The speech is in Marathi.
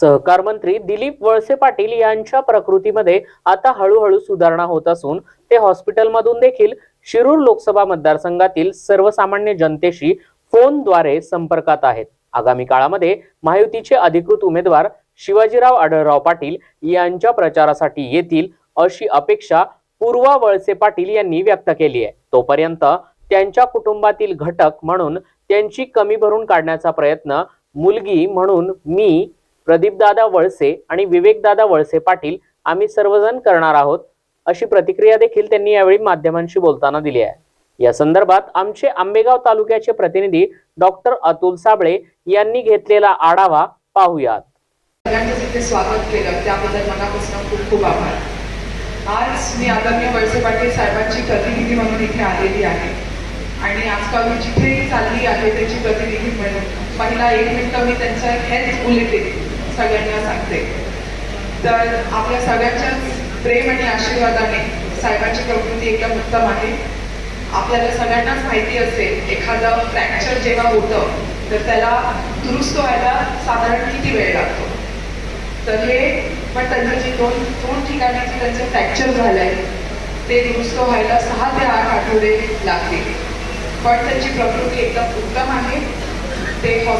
सहकार मंत्री दिलीप वळसे पाटील यांच्या प्रकृतीमध्ये आता हळूहळू सुधारणा होत असून ते हॉस्पिटलमधून देखील शिरूर लोकसभा मतदारसंघातील सर्वसामान्य जनतेशी फोनद्वारे संपर्कात आहेत. आगामी काळामध्ये महायुतीचे अधिकृत उमेदवार शिवाजीराव आढळराव पाटील यांच्या प्रचारासाठी येतील अशी अपेक्षा पूर्वा वळसे पाटील यांनी व्यक्त केली आहे. तोपर्यंत त्यांच्या कुटुंबातील घटक म्हणून त्यांची कमी भरून काढण्याचा प्रयत्न मुलगी म्हणून मी प्रदीपदादा वळसे आणि विवेकदादा वळसे पाटील आम्ही सर्वजण करणार आहोत अशी प्रतिक्रिया देखील त्यांनी यावेळी माध्यमांशी बोलताना दिली आहे. या संदर्भात आमचे आंबेगाव तालुक्याचे प्रतिनिधी डॉक्टर अतुल साबळे यांनी घेतलेला आढावा पाहूयात. सगळ्यांनी स्वागत केलं. त्याबद्दल मनापासून खूप खूप आभार. आज मी आदरणीय वळसे पाटील साहेबांची प्रतिनिधी म्हणून इथे आलेली आहे. आणि आजकाल मी जिथेही चालली आहे त्याची प्रतिनिधी म्हणून. पहिला एक मिनिट मी त्यांचा हेल्थ बुलेटिन सगळ्यांना सांगते. तर आपल्या सगळ्यांच्याच प्रेम आणि आशीर्वादाने साहेबांची प्रकृती एकदम उत्तम आहे. आपल्याला सगळ्यांनाच माहिती असेल एखादं फ्रॅक्चर जेव्हा होतं तर त्याला दुरुस्त व्हायला साधारण किती वेळ लागतो? तर हे पण त्यांचं जे दोन दोन ठिकाणी जे त्यांचं फ्रॅक्चर झालंय ते दुरुस्त व्हायला सहा ते आठ आठवडे लागले. पण त्यांची प्रकृती एकदम उत्तम आहे. ते हॉस्पिटल